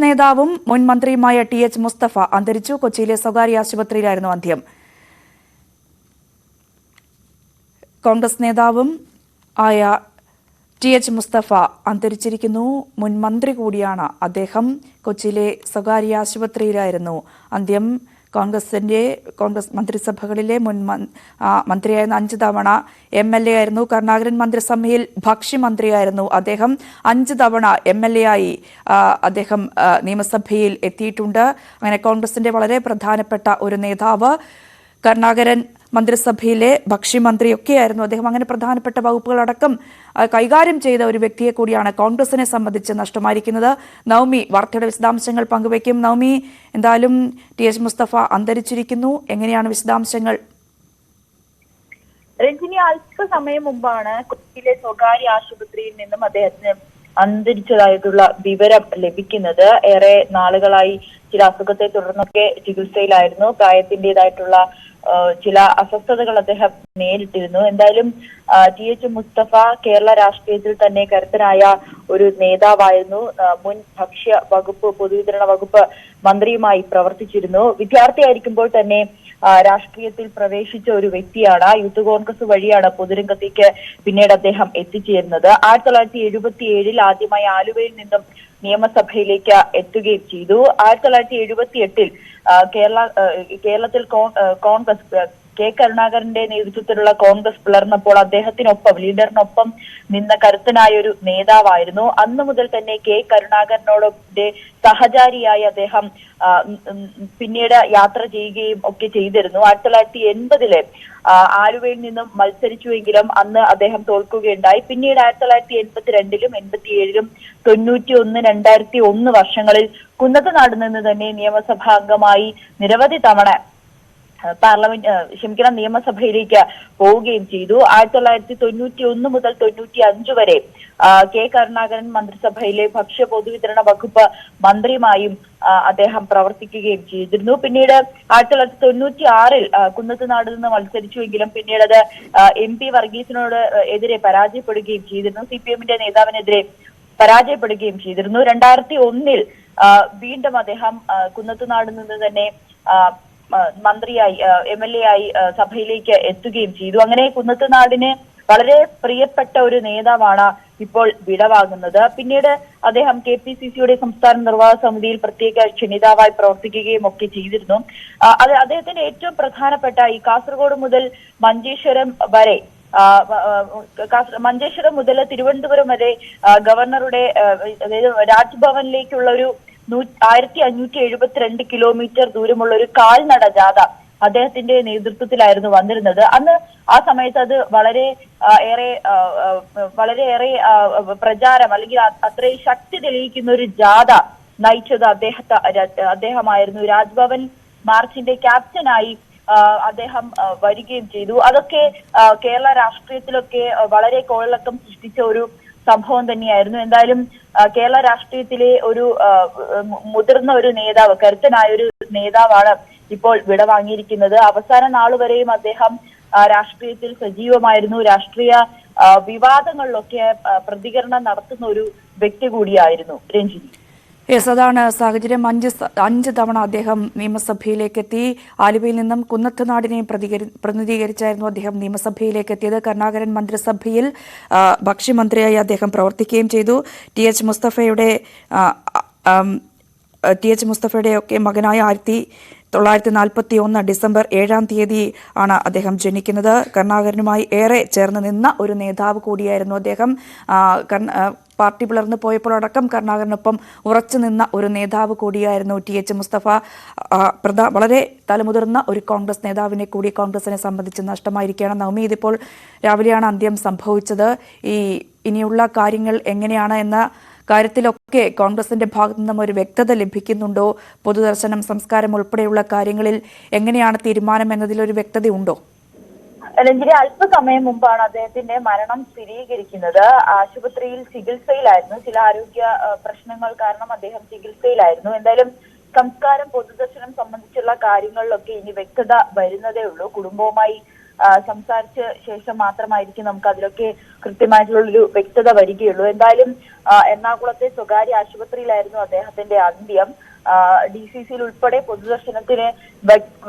നേതാവും മുൻ മന്ത്രിയുമായ ടി എച്ച് മുസ്തഫ അന്തരിച്ചു. കൊച്ചിയിലെ സ്വകാര്യ ആശുപത്രിയിലായിരുന്നു അന്ത്യം. കോൺഗ്രസ് നേതാവും ആയ ടി എച്ച് മുസ്തഫ അന്തരിച്ചിരിക്കുന്നു. മുൻ മന്ത്രി കൂടിയാണ് അദ്ദേഹം. കൊച്ചിയിലെ സ്വകാര്യ ആശുപത്രിയിലായിരുന്നു അന്ത്യം. കോൺഗ്രസിന്റെ കോൺഗ്രസ് മന്ത്രിസഭകളിലെ മുൻ മന്ത്രിയായിരുന്ന അഞ്ച് തവണ എം എൽ എ ആയിരുന്നു. കരുണാകരൻ മന്ത്രിസഭയിൽ ഭക്ഷ്യമന്ത്രിയായിരുന്നു. അദ്ദേഹം അഞ്ച് തവണ എം എൽ എ ആയി അദ്ദേഹം നിയമസഭയിൽ എത്തിയിട്ടുണ്ട്. അങ്ങനെ കോൺഗ്രസിന്റെ വളരെ പ്രധാനപ്പെട്ട ഒരു നേതാവ് കരുണാകരൻ മന്ത്രിസഭയിലെ ഭക്ഷ്യമന്ത്രിയൊക്കെയായിരുന്നു അദ്ദേഹം. അങ്ങനെ പ്രധാനപ്പെട്ട വകുപ്പുകളടക്കം കൈകാര്യം ചെയ്ത ഒരു വ്യക്തിയെ കൂടിയാണ് കോൺഗ്രസിനെ സംബന്ധിച്ച് നഷ്ടമായിരിക്കുന്നത്. നവമി വാർത്തയുടെ വിശദാംശങ്ങൾ പങ്കുവയ്ക്കും. നവമി എന്തായാലും ടി എച്ച് മുസ്തഫ അന്തരിച്ചിരിക്കുന്നു. എങ്ങനെയാണ് വിശദാംശങ്ങൾ? രഞ്ജിനി അല്പസമയം മുമ്പാണ് കൊച്ചിയിലെ സ്വകാര്യ ആശുപത്രിയിൽ നിന്നും അദ്ദേഹത്തിന് അന്തരിച്ചതായിട്ടുള്ള വിവരം ലഭിക്കുന്നത്. ഏറെ നാളുകളായി ചില അസുഖത്തെ തുടർന്നൊക്കെ ചികിത്സയിലായിരുന്നു. പ്രായത്തിന്റേതായിട്ടുള്ള ആ, ചില അസ്വസ്ഥതകൾ അദ്ദേഹം നേരിട്ടിരുന്നു. എന്തായാലും ടി എച്ച് മുസ്തഫ കേരള രാഷ്ട്രീയത്തിൽ തന്നെ കരുത്തനായ ഒരു നേതാവായിരുന്നു. മുൻ ഭക്ഷ്യ വകുപ്പ് പൊതുവിതരണ വകുപ്പ് മന്ത്രിയുമായി പ്രവർത്തിച്ചിരുന്നു. വിദ്യാർത്ഥിയായിരിക്കുമ്പോൾ തന്നെ രാഷ്ട്രീയത്തിൽ പ്രവേശിച്ച ഒരു വ്യക്തിയാണ്. യൂത്ത് കോൺഗ്രസ് വഴിയാണ് പൊതുരംഗത്തേക്ക് പിന്നീട് അദ്ദേഹം എത്തിച്ചേരുന്നത്. ആയിരത്തി തൊള്ളായിരത്തി എഴുപത്തി ഏഴിൽ ആദ്യമായി ആലുവയിൽ നിന്നും നിയമസഭയിലേക്ക് എത്തുകയും ചെയ്തു. ആയിരത്തി തൊള്ളായിരത്തി എഴുപത്തി എട്ടിൽ കേരള കേരളത്തിൽ കോൺഗ്രസ് കെ കരുണാകരന്റെ നേതൃത്വത്തിലുള്ള കോൺഗ്രസ് പിളർന്നപ്പോൾ അദ്ദേഹത്തിനൊപ്പം ലീഡറിനൊപ്പം നിന്ന കരുത്തനായ ഒരു നേതാവായിരുന്നു. അന്നു മുതൽ തന്നെ കെ കരുണാകരനോടൊപ്പം സഹചാരിയായി അദ്ദേഹം പിന്നീട് യാത്ര ചെയ്യുകയും ഒക്കെ ചെയ്തിരുന്നു. ആയിരത്തി തൊള്ളായിരത്തി എൺപതിലെ ആലുവയിൽ നിന്നും മത്സരിച്ചുവെങ്കിലും അന്ന് അദ്ദേഹം തോൽക്കുകയുണ്ടായി. പിന്നീട് ആയിരത്തി തൊള്ളായിരത്തി എൺപത്തിരണ്ടിലും എൺപത്തിയേഴിലും തൊണ്ണൂറ്റി ഒന്ന് രണ്ടായിരത്തി ഒന്ന് വർഷങ്ങളിൽ കുന്നത്തനാട് നിന്ന് തന്നെ നിയമസഭാ നിരവധി തവണ പാർലമെന്റ് ക്ഷമിക്കണം നിയമസഭയിലേക്ക് പോവുകയും ചെയ്തു. ആയിരത്തി തൊള്ളായിരത്തി തൊണ്ണൂറ്റി ഒന്ന് മുതൽ തൊണ്ണൂറ്റി അഞ്ച് വരെ കെ കരുണാകരൻ മന്ത്രിസഭയിലെ ഭക്ഷ്യ പൊതുവിതരണ വകുപ്പ് മന്ത്രിയുമായും അദ്ദേഹം പ്രവർത്തിക്കുകയും ചെയ്തിരുന്നു. പിന്നീട് ആയിരത്തി തൊള്ളായിരത്തി തൊണ്ണൂറ്റി ആറിൽ കുന്നത്തുനാട് നിന്ന് മത്സരിച്ചുവെങ്കിലും പിന്നീട് അത് എം പി വർഗീസിനോട് എതിരെ പരാജയപ്പെടുകയും ചെയ്തിരുന്നു. സി പി എമ്മിന്റെ നേതാവിനെതിരെ പരാജയപ്പെടുകയും ചെയ്തിരുന്നു. രണ്ടായിരത്തി ഒന്നിൽ വീണ്ടും അദ്ദേഹം കുന്നത്തുനാട് നിന്ന് തന്നെ മന്ത്രിയായി എം എൽ എ ആയി സഭയിലേക്ക് എത്തുകയും ചെയ്തു. അങ്ങനെ കുന്നത്തുനാടിന് വളരെ പ്രിയപ്പെട്ട ഒരു നേതാവാണ് ഇപ്പോൾ വിടവാങ്ങുന്നത്. പിന്നീട് അദ്ദേഹം കെ പി സി സിയുടെ സംസ്ഥാന നിർവാഹക സമിതിയിൽ പ്രത്യേക ക്ഷണിതാവായി പ്രവർത്തിക്കുകയും ഒക്കെ ചെയ്തിരുന്നു. അത് അദ്ദേഹത്തിന്റെ ഏറ്റവും പ്രധാനപ്പെട്ട ഈ കാസർഗോഡ് മുതൽ മഞ്ചേശ്വരം വരെ മഞ്ചേശ്വരം മുതൽ തിരുവനന്തപുരം വരെ ഗവർണറുടെ അതായത് രാജ്ഭവനിലേക്കുള്ള ഒരു നൂ- ആയിരത്തി അഞ്ഞൂറ്റി എഴുപത്തിരണ്ട് കിലോമീറ്റർ ദൂരമുള്ള ഒരു കാൽനട ജാഥ അദ്ദേഹത്തിന്റെ നേതൃത്വത്തിലായിരുന്നു വന്നിരുന്നത്. അന്ന് ആ സമയത്ത് അത് വളരെ ഏറെ വളരെയേറെ പ്രചാരം അല്ലെങ്കിൽ അത്രയും ശക്തി തെളിയിക്കുന്ന ഒരു ജാഥ നയിച്ചത് അദ്ദേഹത്തെ അദ്ദേഹമായിരുന്നു. രാജ്ഭവൻ മാർച്ചിന്റെ ക്യാപ്റ്റനായി അദ്ദേഹം വരികയും ചെയ്തു. അതൊക്കെ കേരള രാഷ്ട്രീയത്തിലൊക്കെ വളരെ കോളിളക്കം സൃഷ്ടിച്ച ഒരു സംഭവം തന്നെയായിരുന്നു. എന്തായാലും കേരള രാഷ്ട്രീയത്തിലെ ഒരു മുതിർന്ന ഒരു നേതാവ് കരുത്തനായ ഒരു നേതാവാണ് ഇപ്പോൾ വിടവാങ്ങിയിരിക്കുന്നത് അവസാന നാളുവരെയും അദ്ദേഹം രാഷ്ട്രീയത്തിൽ സജീവമായിരുന്നു. രാഷ്ട്രീയ വിവാദങ്ങളിലൊക്കെ പ്രതികരണം നടത്തുന്ന ഒരു വ്യക്തി കൂടിയായിരുന്നു രഞ്ജിനി. യെസ് അതാണ് സാഹചര്യം. അഞ്ച് അഞ്ച് തവണ അദ്ദേഹം നിയമസഭയിലേക്ക് എത്തി ആലുവയിൽ നിന്നും കുന്നത്ത് നാടിനെയും പ്രതിനിധീകരിച്ചായിരുന്നു അദ്ദേഹം നിയമസഭയിലേക്ക് എത്തിയത് കരുണാകരൻ മന്ത്രിസഭയിൽ ഭക്ഷ്യമന്ത്രിയായി അദ്ദേഹം പ്രവർത്തിക്കുകയും ചെയ്തു. ടി എച്ച് മുസ്തഫയുടെ ടി എച്ച് മുസ്തഫയുടെ ഒക്കെ മകനായ ആയിരത്തി തൊള്ളായിരത്തി നാൽപ്പത്തി ഒന്ന് ഡിസംബർ ഏഴാം തീയതി ആണ് അദ്ദേഹം ജനിക്കുന്നത്. കരുണാകരനുമായി ഏറെ ചേർന്ന് നിന്ന ഒരു നേതാവ് കൂടിയായിരുന്നു അദ്ദേഹം. പാർട്ടി പിളർന്നു പോയപ്പോഴടക്കം കരുണാകരനൊപ്പം ഉറച്ചു നിന്ന ഒരു നേതാവ് കൂടിയായിരുന്നു ടി എച്ച് മുസ്തഫ. പ്രധാ വളരെ തലമുതിർന്ന ഒരു കോൺഗ്രസ് നേതാവിനെ കൂടി കോൺഗ്രസിനെ സംബന്ധിച്ച് നഷ്ടമായിരിക്കുകയാണ്. നവമി ഇതിപ്പോൾ രാവിലെയാണ് അന്ത്യം സംഭവിച്ചത്. ഈ ഇനിയുള്ള കാര്യങ്ങൾ എങ്ങനെയാണ് എന്ന കാര്യത്തിലൊക്കെ കോൺഗ്രസിന്റെ ഭാഗത്തു നിന്നും ഒരു വ്യക്തത ലഭിക്കുന്നുണ്ടോ? പൊതുദർശനം സംസ്കാരം ഉൾപ്പെടെയുള്ള കാര്യങ്ങളിൽ എങ്ങനെയാണ് തീരുമാനം എന്നതിലൊരു വ്യക്തതയുണ്ടോ? രഞ്ജിനി അല്പസമയം മുമ്പാണ് അദ്ദേഹത്തിന്റെ മരണം സ്ഥിരീകരിക്കുന്നത്. ആശുപത്രിയിൽ ചികിത്സയിലായിരുന്നു. ചില ആരോഗ്യ പ്രശ്നങ്ങൾ കാരണം അദ്ദേഹം ചികിത്സയിലായിരുന്നു. എന്തായാലും സംസ്കാരം പൊതുദർശനം സംബന്ധിച്ചുള്ള കാര്യങ്ങളിലൊക്കെ ഇനി വ്യക്തത വരുന്നതേ ഉള്ളൂ. കുടുംബവുമായി സംസാരിച്ച ശേഷം മാത്രമായിരിക്കും നമുക്ക് അതിലൊക്കെ കൃത്യമായിട്ടുള്ളൊരു വ്യക്തത വരികയുള്ളൂ. എന്തായാലും എറണാകുളത്തെ സ്വകാര്യ ആശുപത്രിയിലായിരുന്നു അദ്ദേഹത്തിന്റെ അന്ത്യം. ഡി സി സിയിൽ ഉൾപ്പെടെ പൊതുദർശനത്തിന്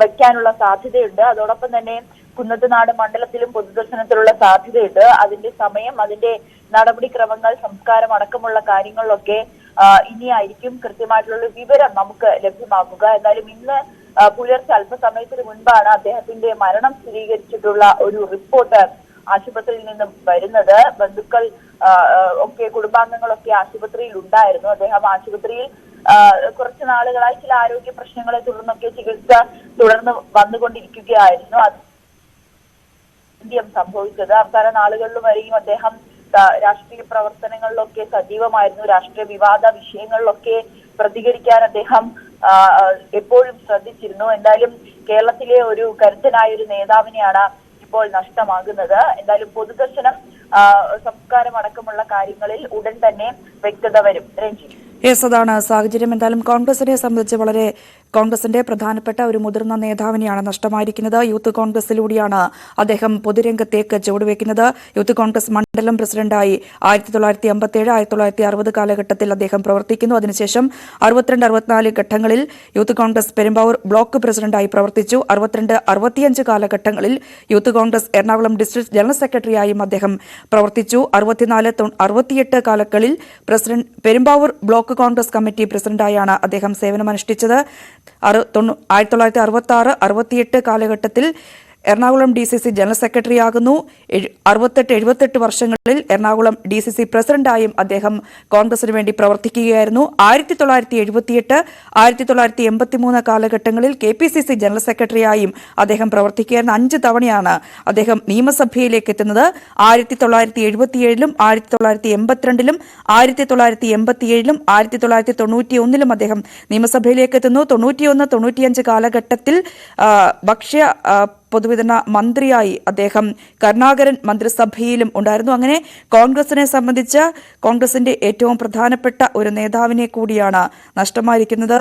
വെക്കാനുള്ള സാധ്യതയുണ്ട്. അതോടൊപ്പം തന്നെ കുന്നത്തുനാട് മണ്ഡലത്തിലും പൊതുദർശനത്തിനുള്ള സാധ്യതയുണ്ട്. അതിന്റെ സമയം അതിന്റെ നടപടിക്രമങ്ങൾ സംസ്കാരം അടക്കമുള്ള കാര്യങ്ങളിലൊക്കെ ഇനിയായിരിക്കും കൃത്യമായിട്ടുള്ള വിവരം നമുക്ക് ലഭ്യമാക്കുക എന്തായാലും ഇന്ന് പുലർച്ചെ അല്പസമയത്തിന് മുൻപാണ് അദ്ദേഹത്തിന്റെ മരണം സ്ഥിരീകരിച്ചിട്ടുള്ള ഒരു റിപ്പോർട്ട് ആശുപത്രിയിൽ നിന്നും വരുന്നത്. ബന്ധുക്കൾ ഒക്കെ കുടുംബാംഗങ്ങളൊക്കെ ആശുപത്രിയിൽ ഉണ്ടായിരുന്നു. അദ്ദേഹം ആശുപത്രിയിൽ കുറച്ച് നാളുകളായി ചില ആരോഗ്യ പ്രശ്നങ്ങളെ തുടർന്നൊക്കെ ചികിത്സ തുടർന്ന് വന്നുകൊണ്ടിരിക്കുകയായിരുന്നു. അത് അന്ത്യം സംഭവിച്ചത്. അവസാന നാളുകളിലും വരെയും അദ്ദേഹം രാഷ്ട്രീയ പ്രവർത്തനങ്ങളിലൊക്കെ സജീവമായിരുന്നു. രാഷ്ട്രീയ വിവാദ വിഷയങ്ങളിലൊക്കെ പ്രതികരിക്കാൻ അദ്ദേഹം എപ്പോഴും ശ്രദ്ധിച്ചിരുന്നു. എന്തായാലും കേരളത്തിലെ ഒരു കരുത്തനായ ഒരു നേതാവിനെയാണ് ഇപ്പോൾ നഷ്ടമാകുന്നത്. എന്തായാലും പൊതുദർശനം സംസ്കാരം അടക്കമുള്ള കാര്യങ്ങളിൽ ഉടൻ തന്നെ വ്യക്തത വരും. രഞ്ജിത്ത് യെസ് അതാണ് സാഹചര്യം. എന്തായാലും കോൺഗ്രസിനെ സംബന്ധിച്ച് വളരെ കോൺഗ്രസിന്റെ പ്രധാനപ്പെട്ട ഒരു മുതിർന്ന നേതാവിനെയാണ് നഷ്ടമായിരിക്കുന്നത്. യൂത്ത് കോൺഗ്രസിലൂടെയാണ് അദ്ദേഹം പൊതുരംഗത്തേക്ക് ചുവടുവെക്കുന്നത്. യൂത്ത് കോൺഗ്രസ് മണ്ഡലം പ്രസിഡന്റായി ആയിരത്തി തൊള്ളായിരത്തി അമ്പത്തിയേഴ് ആയിരത്തി തൊള്ളായിരത്തി അറുപത് കാലഘട്ടത്തിൽ അദ്ദേഹം പ്രവർത്തിക്കുന്നു. അതിനുശേഷം അറുപത്തിരണ്ട് അറുപത്തിനാല് ഘട്ടങ്ങളിൽ യൂത്ത് കോൺഗ്രസ് പെരുമ്പാവൂർ ബ്ലോക്ക് പ്രസിഡന്റായി പ്രവർത്തിച്ചു. അറുപത്തിരണ്ട് അറുപത്തിയഞ്ച് കാലഘട്ടങ്ങളിൽ youth Congress Ernakulam district general സെക്രട്ടറിയായും അദ്ദേഹം പ്രവർത്തിച്ചു. അറുപത്തിനാല് അറുപത്തിയെട്ട് കാലങ്ങളിൽ president Perumbavoor block Congress committee പ്രസിഡന്റായാണ് അദ്ദേഹം സേവനമനുഷ്ഠിച്ചത്. അറു- തൊണ്ണൂ- ആയിരത്തി തൊള്ളായിരത്തി അറുപത്തി ആറ് അറുപത്തിയെട്ട് കാലഘട്ടത്തിൽ Ernakulam D C C general സെക്രട്ടറിയാകുന്നു അറുപത്തെട്ട് എഴുപത്തെട്ട് വർഷങ്ങളിൽ എറണാകുളം ഡി സി സി പ്രസിഡന്റായും അദ്ദേഹം കോൺഗ്രസിന് വേണ്ടി പ്രവർത്തിക്കുകയായിരുന്നു. ആയിരത്തി തൊള്ളായിരത്തി എഴുപത്തിയെട്ട് ആയിരത്തി തൊള്ളായിരത്തി എൺപത്തിമൂന്ന് കാലഘട്ടങ്ങളിൽ K P C C general സെക്രട്ടറിയായും അദ്ദേഹം പ്രവർത്തിക്കുകയായിരുന്നു. അഞ്ച് തവണയാണ് അദ്ദേഹം നിയമസഭയിലേക്ക് എത്തുന്നത്. ആയിരത്തി തൊള്ളായിരത്തി എഴുപത്തിയേഴിലും ആയിരത്തി തൊള്ളായിരത്തി എൺപത്തിരണ്ടിലും ആയിരത്തി തൊള്ളായിരത്തി എൺപത്തിയേഴിലും ആയിരത്തി തൊള്ളായിരത്തി തൊണ്ണൂറ്റി ഒന്നിലും അദ്ദേഹം നിയമസഭയിലേക്ക് എത്തുന്നു. തൊണ്ണൂറ്റിയൊന്ന് തൊണ്ണൂറ്റിയഞ്ച് കാലഘട്ടത്തിൽ ഭക്ഷ്യ പൊതുവിതരണ മന്ത്രിയായി അദ്ദേഹം കരുണാകരൻ മന്ത്രിസഭയിലും ഉണ്ടായിരുന്നു. അങ്ങനെ കോൺഗ്രസിനെ സംബന്ധിച്ച് കോൺഗ്രസിന്റെ ഏറ്റവും പ്രധാനപ്പെട്ട ഒരു നേതാവിനെ കൂടിയാണ് നഷ്ടമായിരിക്കുന്നത്.